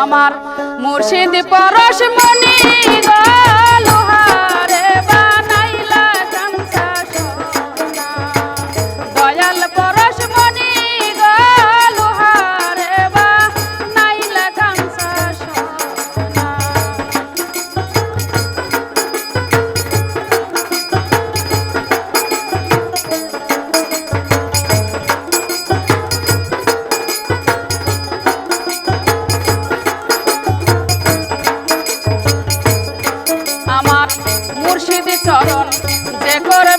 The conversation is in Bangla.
আমার মুর্শিদ পরশ মনি গলোহা করে করো